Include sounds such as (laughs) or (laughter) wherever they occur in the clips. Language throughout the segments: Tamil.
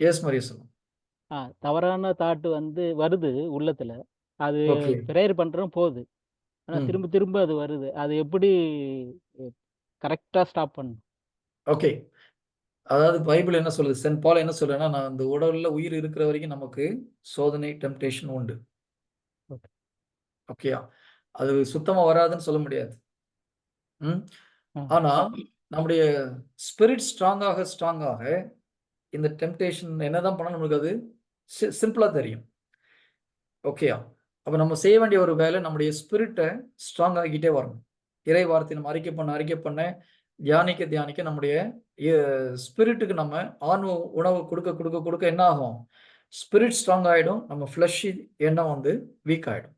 எஸ் மரியா சொல்லுங்க ஆ தவறான தாட் வந்து வருது உள்ளத்துல. அது ப்ரேயர் பண்றோம் போகுது. ஆனா திரும்ப திரும்ப அது வருது. அது எப்படி கரெக்டா ஸ்டாப் பண்ணும் ஓகே. அதாவது பைபிள் என்ன சொல்லுது? சென்ட் பால் என்ன சொல்லுன்னா நான் அந்த உடல்ல உயிர் இருக்கிற வரைக்கும் நமக்கு சோதனை டெம்டேஷன் உண்டு. ஓகே. ஓகேயா? அது சுத்தமா வராதுன்னு சொல்ல முடியாது. ம்? ஆனா நம்முடைய ஸ்பிரிட் ஸ்ட்ராங்காக ஸ்ட்ராங்காக இந்த டெம்டேஷன் என்னதான் பண்ணணும் நம்மளுக்கு அது சிம்பிளா தெரியும். ஓகேயா அப்ப நம்ம செய்ய வேண்டிய ஒரு வேலை நம்முடைய ஸ்பிரிட்டை ஸ்ட்ராங் ஆகிக்கிட்டே வரணும். இறை வார்த்தை நம்ம அறிக்கை பண்ண அறிக்கை பண்ண தியானிக்க தியானிக்க நம்முடைய ஸ்பிரிட்டுக்கு நம்ம ஆன்ம உணவு கொடுக்க கொடுக்க கொடுக்க என்ன ஆகும்? ஸ்பிரிட் ஸ்ட்ராங் ஆகிடும் நம்ம ஃப்ளஷ் எண்ணம் வந்து வீக் ஆகிடும்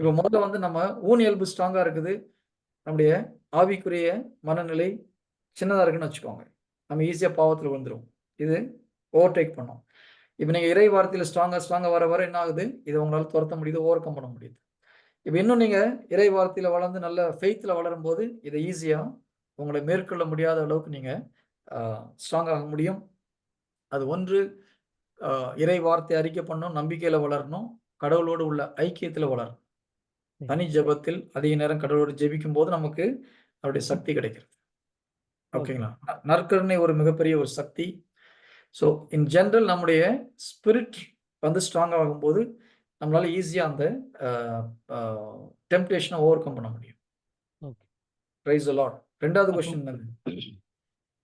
இப்போ முதல்ல வந்து நம்ம ஊன் இயல்பு ஸ்ட்ராங்காக இருக்குது. நம்முடைய ஆவிக்குரிய மனநிலை சின்னதாக இருக்குன்னு வச்சுக்கோங்க. நம்ம ஈஸியாக பாவத்தில் விழுந்துரும் இது ஓவர்டேக் பண்ணோம். இப்போ நீங்கள் இறை வார்த்தையில் ஸ்ட்ராங்காக ஸ்ட்ராங்காக வர வர என்ன ஆகுது? இதை உங்களால் துரத்த முடியுது ஓவர் கம் பண்ண முடியுது. இப்போ இன்னும் நீங்கள் இறை வார்த்தையில் வளர்ந்து நல்ல ஃபெய்த்தில் வளரும் போது இதை ஈஸியாக உங்களை மேற்கொள்ள முடியாத அளவுக்கு நீங்கள் ஸ்ட்ராங் ஆக முடியும். அது ஒன்று இறை வார்த்தை அறிக்கை பண்ணணும் நம்பிக்கையில் வளரணும் கடவுளோடு உள்ள ஐக்கியத்தில் வளரணும். தனி ஜெபத்தில் அதிக நேரம் கடவுளோடு ஜெபிக்கும் போது நமக்கு அவருடைய சக்தி கிடைக்கிறது. ஓகே ஓகேங்களா? நற்கருணை ஒரு மிகப்பெரிய ஒரு சக்தி. ஸோ இன் ஜென்ரல் நம்முடைய ஸ்பிரிட் வந்து ஸ்ட்ராங் ஆகும்போது நம்மளால ஈஸியாக அந்த டெம்டேஷனை ஓவர் கம் பண்ண முடியும். ஓகே ப்ரைஸ் லாட் ரெண்டாவது கொஸ்டின்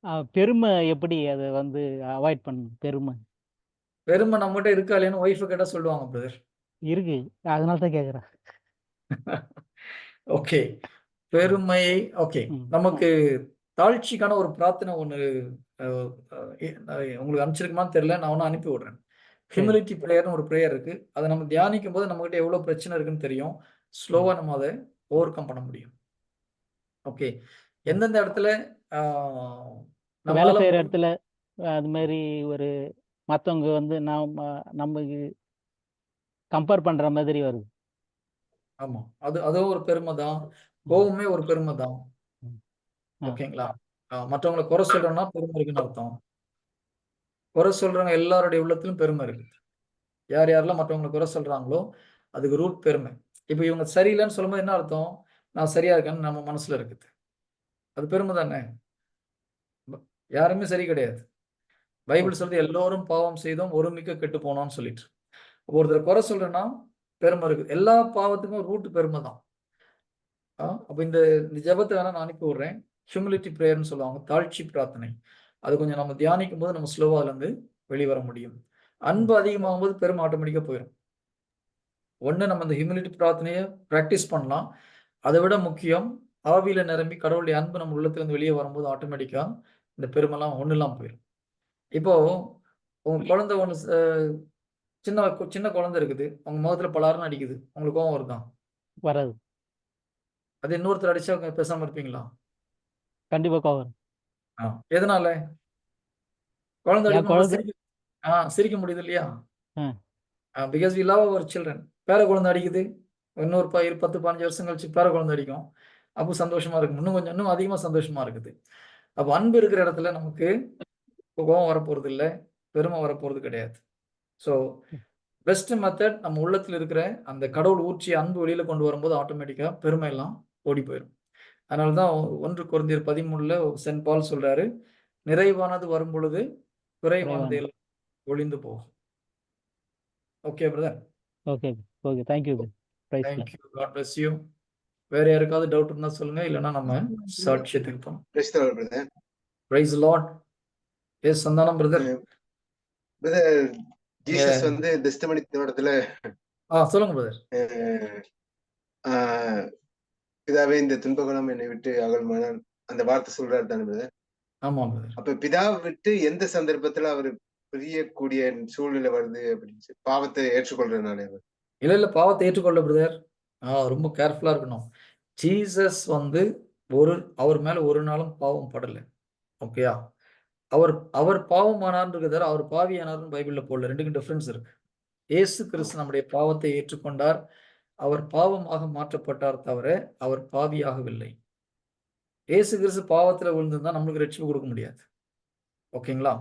ஆ, பெருமை எப்படி அதை வந்து அவாய்ட் பண்ணணும்? பெருமை. பெருமை நம்மகிட்ட இருக்கா இல்லையான்னு ஒய்ஃபை கேட்டால் சொல்லுவாங்க பிரதர் இருக்கு. அதனால தான் கேட்குறேன் ஓகே (laughs) பெருமையை ஓகே நமக்கு தாழ்ச்சிக்கான ஒரு பிரார்த்தனை ஒன்று உங்களுக்கு அனுப்பிச்சிருக்குமான்னு தெரியல. நான் ஒன்று அனுப்பி விடுறேன். ஹியூமிலிட்டி ப்ரேயர்னு ஒரு ப்ரேயர் இருக்கு. அதை நம்ம தியானிக்கும் போது நம்மகிட்ட எவ்வளோ பிரச்சனை இருக்குன்னு தெரியும். ஸ்லோவாக நம்ம அதை ஓவர் கம் பண்ண முடியும். ஓகே எந்தெந்த இடத்துல வேலை முடியும் இடத்துல அது மாதிரி ஒரு மற்றவங்க வந்து நம்ம நமக்கு கம்பேர் பண்ணுற மாதிரி வருது. ஆமாம் அது அதுவும் ஒரு பெருமை தான் கோவமே ஒரு பெருமை தான் ஓகேங்களா? மற்றவங்களை குறை சொல்றோம்னா பெருமை இருக்குன்னு அர்த்தம். குறை சொல்றவங்க எல்லாருடைய உள்ளத்திலும் பெருமை இருக்குது. யார் யாரெல்லாம் மற்றவங்களை குறை சொல்றாங்களோ அதுக்கு ரூட் பெருமை. இப்போ இவங்க சரியில்லைன்னு சொல்லும்போது என்ன அர்த்தம்? நான் சரியா இருக்கேன்னு நம்ம மனசுல இருக்குது. அது பெருமை தானே? யாருமே சரி கிடையாது. பைபிள் சொல்றது எல்லோரும் பாவம் செய்தோம் ஒருமிக்க கெட்டு போனோம்னு சொல்லிட்டு ஒருத்தர் குறை சொல்றேன்னா பெருமை இருக்குது. எல்லா பாவத்துக்கும் ரூட் பெருமை தான். அப்போ இந்த இந்த ஜெபத்தை வேணா நான் அனுப்பி விடுறேன் ஹியூமிலிட்டி ப்ரேயர்னு சொல்லுவாங்க தாழ்ச்சி பிரார்த்தனை. அது கொஞ்சம் நம்ம தியானிக்கும் போது நம்ம ஸ்லோவாக அதுலேருந்து வெளிவர முடியும். அன்பு அதிகமாகும் போது பெருமை ஆட்டோமேட்டிக்காக போயிடும் ஒன்று நம்ம இந்த ஹியூமிலிட்டி பிரார்த்தனையை ப்ராக்டிஸ் பண்ணலாம். அதை விட முக்கியம் ஆவியில நிரம்பி கடவுளுடைய அன்பு நம்ம உள்ளத்துலேருந்து வெளியே வரும்போது ஆட்டோமேட்டிக்காக இந்த பெருமைலாம் ஒன்றும் இல்லாமல் போயிடும் இப்போ உங்க குழந்தை ஒன்று சின்ன சின்ன குழந்தை இருக்குது. உங்க முகத்துல பலாருன்னு அடிக்குது. உங்களுக்கு கோவம் வருதா? வராது. அது இன்னொருத்தர் அடிச்சா அவங்க பேசாம இருப்பீங்களா? கண்டிப்பாக கோவம் ஆ எதனால? குழந்தை சிரிக்க ஆ சிரிக்க முடியுது இல்லையா? ஆ. Because we love our children பேர குழந்தை அடிக்குது. இன்னொரு ப பத்து பதினஞ்சு வருஷம் கழிச்சு பேர குழந்தை அடிக்கும். அப்போ சந்தோஷமா இருக்கும். இன்னும் கொஞ்சம் இன்னும் அதிகமா சந்தோஷமா இருக்குது. அப்போ அன்பு இருக்கிற இடத்துல நமக்கு கோபம் வரப்போறது இல்லை. பெருமை வரப்போறது கிடையாது. ஸோ பெஸ்ட் மெத்தட் நம்ம உள்ளத்தில் இருக்கிற அந்த கடவுள் ஊற்றிய அன்பு வெளியில கொண்டு வரும்போது ஆட்டோமேட்டிக்கா பெருமை எல்லாம் ஓடி போயிடும் அதனால தான் ஒன்று குறைந்தர் பதிமூணுல சென்ட் பால் சொல்றாரு நிறைவானது வரும் பொழுது குறைவானது. எல்லாம் ஒளிந்து போகும். Okay brother okay okay thank you praise thank you God bless you வேற யாருக்காவது டவுட் இருந்தா சொல்லுங்க இல்லைன்னா நம்ம சாட்சியத்துக்கு போகணும் Praise the Lord, brother. Praise Lord yes Santhanam brother brother, Jesus வந்து திஸ்தமணி தோட்டத்துல ஆ சொல்லுங்க பிரதர் பிதாவே இந்த துன்பகுணம் என்னை விட்டு அகல்மானால் அந்த வார்த்தை சொல்றாரு தானே brother? ஆமா பிரதர் அப்ப பிதா விட்டு எந்த சந்தர்ப்பத்துல அவர் பிரியக்கூடிய சூழ்நிலை வருது அப்படின்னு பாவத்தை ஏற்றுக்கொள்றதுனால இல்ல இல்ல பாவத்தை ஏற்றுக்கொள்ள பிரதர் ஆ ரொம்ப கேர்ஃபுல்லா இருக்கணும். ஜீசஸ் வந்து ஒரு அவர் மேல ஒரு நாளும் பாவம் படல. ஓகேயா அவர் அவர் பாவமானார்ன்றது அவர் பாவியானார்னு பைபிள்ல போடல. ரெண்டுக்கும் டிஃபரன்ஸ் இருக்கு. இயேசு கிறிஸ்து நம்முடைய பாவத்தை ஏற்றுக்கொண்டார். அவர் பாவமாக மாற்றப்பட்டார் தவிர அவர் பாவியாகவில்லை. இயேசு கிறிஸ்து பாவத்துல விழுந்திருந்தா நம்மளுக்கு ரட்சிப்பு கொடுக்க முடியாது. ஓகேங்களா.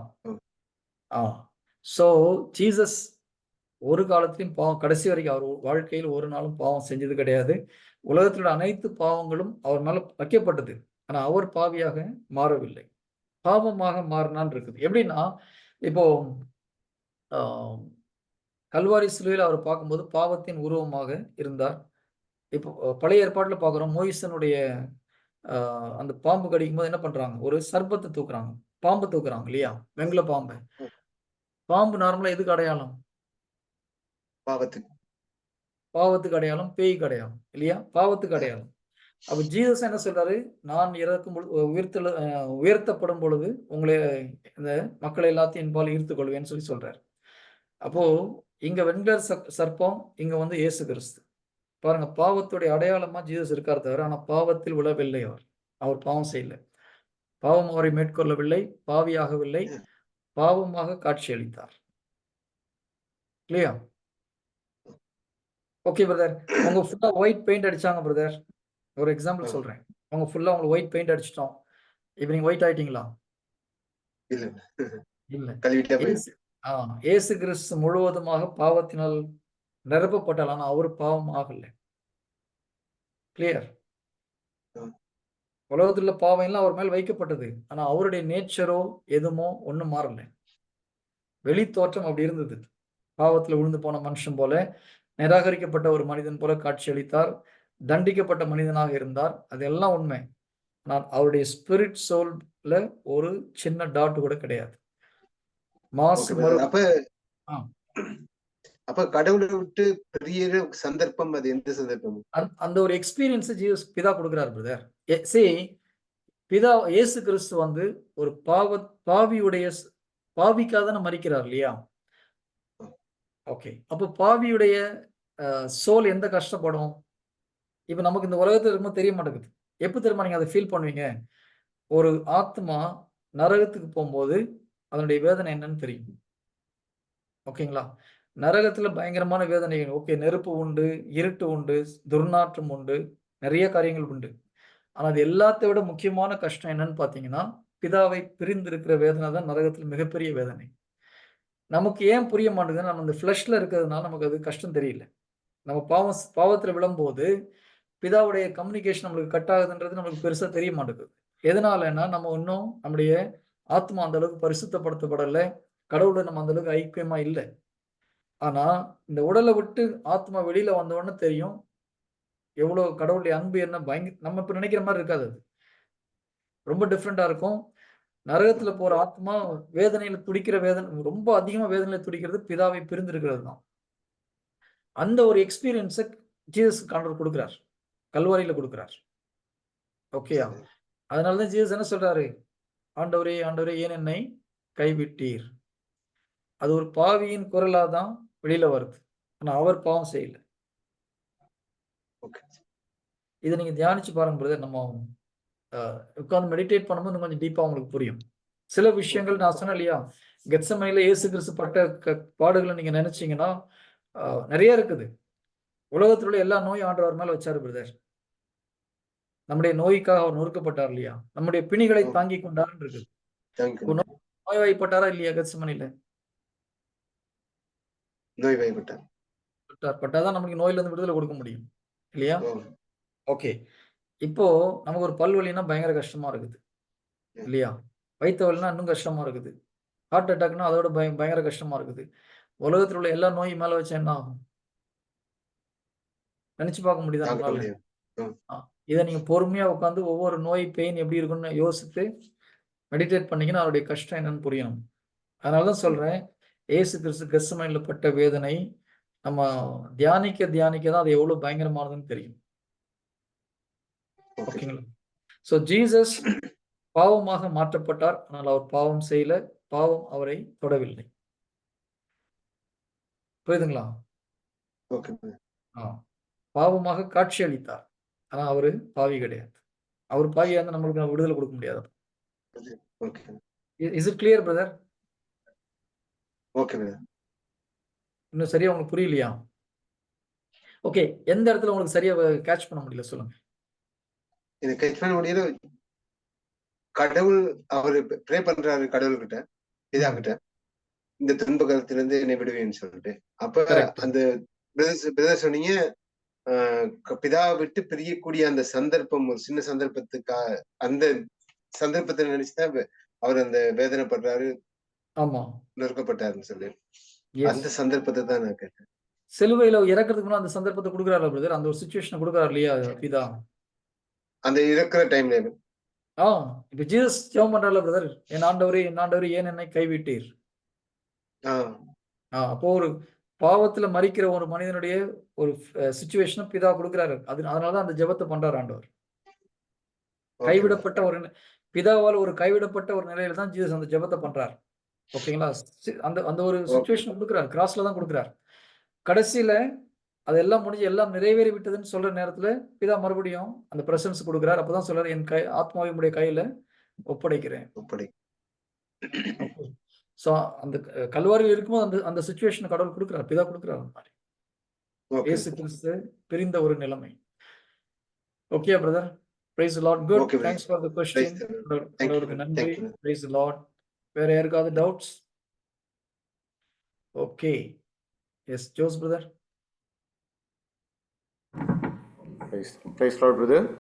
ஆ ஸோ ஜீசஸ் ஒரு காலத்திலும் பாவம் கடைசி வரைக்கும் அவர் வாழ்க்கையில் ஒரு நாளும் பாவம் செஞ்சது கிடையாது. உலகத்தில் உள்ள அனைத்து பாவங்களும் அவர் மேல வைக்கப்பட்டது. ஆனா அவர் பாவியாக மாறவில்லை. பாவமாக மாறினான் இருக்குது. எப்படின்னா இப்போ கல்வாரி சிலுவையில் அவர் பார்க்கும்போது பாவத்தின் உருவமாக இருந்தார். இப்போ பழைய ஏற்பாட்டில் பார்க்குறோம் மோயிசனுடைய அந்த பாம்பு கடிக்கும் போது என்ன பண்றாங்க? ஒரு சர்ப்பத்தை தூக்குறாங்க. பாம்பு தூக்குறாங்க இல்லையா? வெங்கல பாம்பை. பாம்பு நார்மலா எதுக்கு அடையாளம்? பாவத்துக்கு. பாவத்துக்கு அடையாளம் பேய்க்கு அடையாளம் இல்லையா? பாவத்துக்கு அடையாளம். அப்ப ஜீசஸ் என்ன சொல்றாரு? நான் இறக்கும் பொழுது உயர்த்தல அஹ், உயர்த்தப்படும் பொழுது உங்களை இந்த மக்களை எல்லாத்தையும் என்பால் ஈர்த்துக் கொள்வேன்னு சொல்லி சொல்றாரு. அப்போ இங்க வெண்கல சர்ப்- சர்ப்பம் இங்க வந்து இயேசு கிறிஸ்து பாருங்க பாவத்துடைய அடையாளமா ஜீசஸ் இருக்கார் தவிர ஆனா பாவத்தில் விழவில்லை அவர். அவர் பாவம் செய்யல. பாவம் அவரை மேற்கொள்ளவில்லை பாவியாகவில்லை பாவமாக காட்சியளித்தார். இல்லையா? ஓகே பிரதர் உங்க ஃபுல்லா ஒயிட் பெயிண்ட் அடிச்சாங்க பிரதர் ஒரு எக்ஸாம்பிள். சொல்றேன். உங்க ஃபுல்லா உங்களுக்கு ஒயிட் பெயிண்ட் அடிச்சிட்டோம். இப்போ நீங்க ஒயிட் ஆயிட்டீங்களா? இல்ல. இல்ல கழுவிட்டா போயிடும் இயேசு ஆ இயேசு கிறிஸ்து முழுவதுமாக பாவத்தினால் நிரப்பப்பட்டால் ஆனா அவர் பாவம் ஆகல. கிளியர். உலகத்துல உள்ள பாவம் எல்லாம் அவர் மேல் வைக்கப்பட்டது. ஆனா அவருடைய நேச்சரோ எதுமோ ஒண்ணும் மாறல. வெளி தோற்றம் அப்படி இருந்தது. பாவத்துல விழுந்து போன மனுஷன் போல நிராகரிக்கப்பட்ட ஒரு மனிதன் போல காட்சியளித்தார் தண்டிக்கப்பட்ட மனிதனாக இருந்தார். அதெல்லாம் உண்மை. ஆனால் அவருடைய ஸ்பிரிட் சோல்ல ஒரு சின்ன டாட் கூட கிடையாது. மாசு அப்ப. அப்ப கடவுளை விட்டு பெரிய சந்தர்ப்பம் அது எந்த சந்தர்ப்பம்? அந்த- ஒரு எக்ஸ்பீரியன்ஸ் ஜீசஸ் பிதா கொடுக்குறாரு பிரதர் சே பிதா இயேசு கிறிஸ்து வந்து ஒரு பாவ பாவியுடைய பாவிக்காக தானே மறிக்கிறார் இல்லையா? ஓகே அப்போ பாவியுடைய சோல் எந்த கஷ்டப்படும்? இப்போ நமக்கு இந்த உலகத்துல ரொம்ப தெரிய மாட்டேங்குது. எப்போ தெரியுமா நீங்க அதை ஃபீல் பண்ணுவீங்க? ஒரு ஆத்மா நரகத்துக்கு போகும்போது அதனுடைய வேதனை என்னன்னு தெரியும். ஓகேங்களா? நரகத்துல பயங்கரமான வேதனை. ஓகே நெருப்பு உண்டு இருட்டு உண்டு துர்நாற்றம் உண்டு நிறைய காரியங்கள் உண்டு. ஆனா அது எல்லாத்தை விட முக்கியமான கஷ்டம் என்னன்னு பாத்தீங்கன்னா பிதாவை பிரிந்திருக்கிற வேதனை தான் நரகத்துல மிகப்பெரிய வேதனை. நமக்கு ஏன் புரிய மாட்டேங்குது நம்ம இந்த ஃப்ளஷ்ல இருக்கிறதுனால நமக்கு அது கஷ்டம் தெரியல. நம்ம பாவம் பாவத்துல விழும்போது பிதாவுடைய கம்யூனிகேஷன் நம்மளுக்கு கட் ஆகுதுன்றது நம்மளுக்கு பெருசா தெரிய மாட்டேங்குது. எதனாலன்னா நம்ம இன்னும் நம்முடைய ஆத்மா அந்த அளவுக்கு பரிசுத்தப்படுத்தப்படல. கடவுளை நம்ம அந்த அளவுக்கு ஐக்கியமா இல்லை. ஆனா இந்த உடலை விட்டு ஆத்மா வெளியில வந்த உடனே தெரியும் எவ்வளவு கடவுளுடைய அன்பு என்ன பயங்கர நம்ம இப்ப நினைக்கிற மாதிரி இருக்காது அது. ரொம்ப டிஃப்ரெண்டா இருக்கும். நரகத்துல போற ஆத்மா வேதனையில துடிக்கிற வேதனை ரொம்ப அதிகமா வேதனையில துடிக்கிறது பிதாவை பிரிந்திருக்கிறது தான். அந்த ஒரு எக்ஸ்பீரியன்ஸை ஜீசஸ் காண்டர் கொடுக்குறார். கல்வாரியில கொடுக்குறார். ஓகேயா? அதனாலதான் ஜீசஸ் என்ன சொல்றாரு? ஆண்டவரே ஆண்டவரே ஏன் என்னை கைவிட்டீர்? அது ஒரு பாவியின் குரலா தான் வெளியில வருது. ஆனா அவர் பாவம் செய்யல. ஓகே இதை நீங்க தியானிச்சு பாருங்க பிரதர் நம்ம உட்காந்து மெடிடேட் பண்ணும்போது கொஞ்சம் டீப்பா உங்களுக்கு புரியும். சில விஷயங்கள் நான் சொன்னேன் இல்லையா? கெட்சமனையில இயேசு கிறிஸ்து பட்ட க- பாடுகளை நீங்க நினைச்சீங்கன்னா நிறைய இருக்குது. உலகத்தில் உள்ள எல்லா நோயும் ஆண்டவர் மேல வச்சாரு பிரதர் நம்முடைய நோய்க்காக அவர் நொறுக்கப்பட்டார் இல்லையா? நம்முடைய பிணிகளை. தாங்கி கொண்டார் இருக்குது. தேங்க்யூ நோய்வாய்ப்பட்டாரா இல்லையா கெட்சமனையில நோய் வாய்ப்பட்டார். பட்டார். பட்டாதான் நமக்கு நோயில இருந்து விடுதலை கொடுக்க முடியும். இல்லையா? ஓகே. இப்போ நமக்கு ஒரு பல் வலினா பயங்கர கஷ்டமா இருக்குது. இல்லையா? வயிற்று வலினா இன்னும் கஷ்டமா இருக்குது. ஹார்ட் அட்டாக்னா அதோட பய பயங்கர கஷ்டமா இருக்குது. உலகத்தில் உள்ள எல்லா நோயும் மேல வச்சா என்ன ஆகும்? நினைச்சு பார்க்க முடியுதா இதை நீங்க பொறுமையா உட்காந்து ஒவ்வொரு நோய் பெயின் எப்படி இருக்குன்னு யோசித்து மெடிடேட் பண்ணீங்கன்னா அவருடைய கஷ்டம் என்னன்னு புரியணும். அதனாலதான் சொல்றேன் ஏசு கிறிஸ்து கெஸ்ஸமனையில பட்ட வேதனை நம்ம தியானிக்க தியானிக்க தான் அது எவ்வளவு பயங்கரமானதுன்னு தெரியும். ஓகே ஓகேங்களா சோ ஜீசஸ் பாவமாக மாற்றப்பட்டார் ஆனால் அவர் பாவம் செய்யல பாவம் அவரை தொடவில்லை. புரியுதுங்களா? பாவமாக காட்சி அளித்தார் ஆனா அவரு பாவி கிடையாது. அவர் பாவியா இருந்தா நம்மளுக்கு விடுதலை கொடுக்க முடியாது. Okay is it clear brother okay இன்னும் சரியா உங்களுக்கு புரியலையா? ஓகே எந்த இடத்துல உங்களுக்கு சரியா கேட்ச் பண்ண முடியல சொல்லுங்க. இது கட்ச் பண்ண முடியல. கடவுள் அவரு ப்ரே பண்றாரு கடவுள்கிட்ட பிதா கிட்ட இந்த துன்ப காலத்திலிருந்து என்னை விடுவேன்னு சொல்லிட்டு. அப்ப. அந்த பிரதர்ஸ் பிரதர் சொன்னீங்க பிதாவை விட்டு பிரியக்கூடிய அந்த சந்தர்ப்பம் ஒரு சின்ன சந்தர்ப்பத்துக்கா அந்த சந்தர்ப்பத்தை நினைச்சுதான் அவர் அந்த வேதனைப்படுறாரு ஆமா. நொறுக்கப்பட்டாருன்னு சொல்லி. அந்த சந்தர்ப்பத்தை தான் நான் கேட்டேன். சிலுவையில இறக்கிறதுக்கு முன்னாடி அந்த சந்தர்ப்பத்தை கொடுக்குறாரு பிரதர் அந்த ஒரு சுச்சுவேஷனை கொடுக்குறாரு இல்லையா பிதா? அந்த இருக்கிற டைம்ல ஆ இப்ப ஜீசஸ் ஜெபம் பண்றாருல பிரதர் என் ஆண்டவரே என் ஆண்டவரே ஏன் என்னை கைவிட்டீர்? ஆ அப்போ ஒரு பாவத்துல மறிக்கிற ஒரு மனிதனுடைய ஒரு சுச்சுவேஷனை பிதா கொடுக்குறாரு. அது அதனாலதான் அந்த ஜெபத்தை பண்றாரு ஆண்டவர். கைவிடப்பட்ட ஒரு பிதாவால் ஒரு கைவிடப்பட்ட ஒரு நிலையில தான் ஜீசஸ் அந்த ஜெபத்தை பண்றார். ஓகேங்களா? அந்த அந்த ஒரு சுச்சுவேஷன் கொடுக்குறாரு. கிராஸ்ல தான் கொடுக்குறாரு. கடைசியில அதெல்லாம் முடிஞ்சு எல்லாம் நிறைவேறி விட்டதுன்னு சொல்ற நேரத்துல பிதா மறுபடியும் அந்த பிரசன்ஸ் கொடுக்குறாரு. அப்பதான் சொல்றாரு என் கை ஆத்மாவை உடைய கையில ஒப்படைக்கிறேன். அப்படி ஸோ அந்த கல்வாரியில் இருக்கும்போது அந்த அந்த சுச்சுவேஷன் கடவுள் கொடுக்குறாரு பிதா கொடுக்குறாரு அந்த மாதிரி. Okay. இயேசு கிறிஸ்து பிரிந்த ஒரு நிலைமை. Okay brother praise Lord good Okay, brother. Thanks for the கடவுளுக்கு brother. நன்றி Thank you, brother. Praise Lord வேற யாருக்காவது doubts okay yes Jose brother Praise, praise Lord, brother.